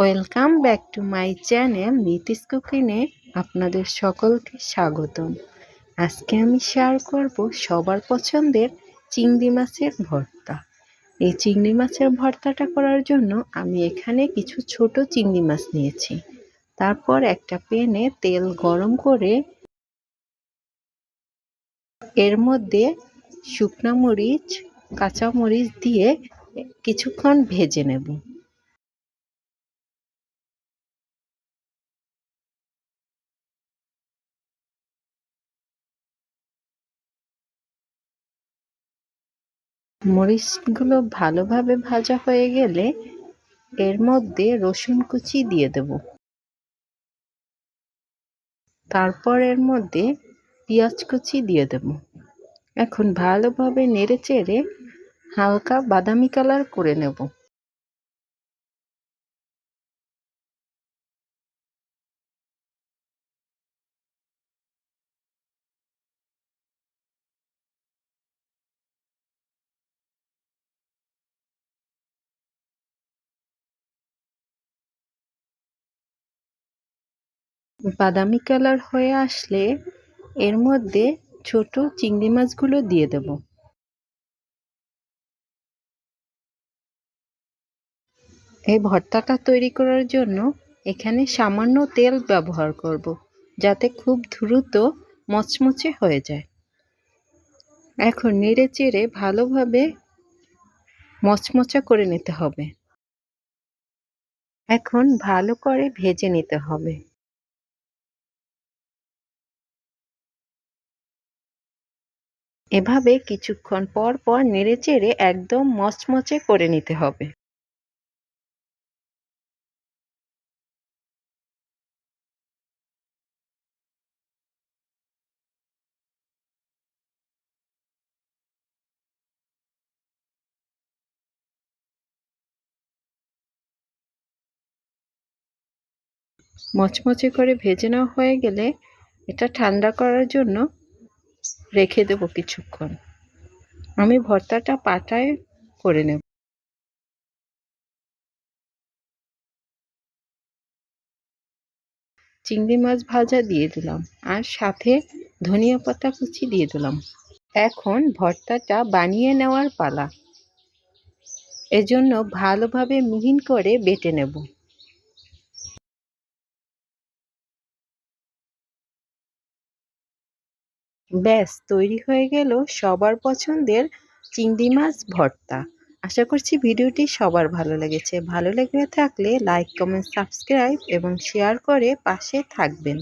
Welcome back to my channel Nitish কুকিংয়ে আপনাদের সকলকে স্বাগতম। আজকে আমি শেয়ার করব সবার পছন্দের চিংড়ি মাছের ভর্তা। এই চিংড়ি মাছের ভর্তাটা করার জন্য আমি এখানে কিছু ছোট চিংড়ি মাছ নিয়েছি। তারপর একটা প্যানে তেল গরম করে এর মধ্যে শুকনো মরিচ, কাঁচা মরিচ দিয়ে কিছুক্ষণ ভেজে নেব। মরিচগুলো ভালোভাবে ভাজা হয়ে গেলে এর মধ্যে রসুন কুচি দিয়ে দেব। তারপর এর মধ্যে পেঁয়াজ কুচি দিয়ে দেব। এখন ভালোভাবে নেড়ে চেড়ে হালকা বাদামি কালার করে নেব। বাদামি কালার হয়ে আসলে এর মধ্যে ছোট চিংড়ি মাছগুলো দিয়ে দেব। এই ভর্তাটা তৈরি করার জন্য এখানে সামান্য তেল ব্যবহার করব, যাতে খুব দ্রুত মচমচে হয়ে যায়। এখন নেড়ে চেড়ে ভালোভাবে মচমচা করে নিতে হবে। এখন ভালো করে ভেজে নিতে হবে। এভাবে কিছুক্ষণ পর পর নেড়েচেড়ে একদম মচমচে করে নিতে হবে। মচমচে করে ভেজে নেওয়া হয়ে গেলে এটা ঠান্ডা করার জন্য রেখে দেবো কিছুক্ষণ। আমি ভর্তাটা পাটায় করে নেব। চিংড়ি মাছ ভাজা দিয়ে দিলাম আর সাথে ধনিয়া পাতা কুচি দিয়ে দিলাম। এখন ভর্তাটা বানিয়ে নেওয়ার পালা। এজন্য ভালোভাবে মিহিন করে বেটে নেব। ব্যাস, তৈরি হয়ে গেল সবার পছন্দের চিংড়ি মাছ ভর্তা। আশা করছি ভিডিওটি সবার ভালো লেগেছে। ভালো লেগে থাকলে লাইক কমেন্ট সাবস্ক্রাইব এবং শেয়ার করে পাশে থাকবেন।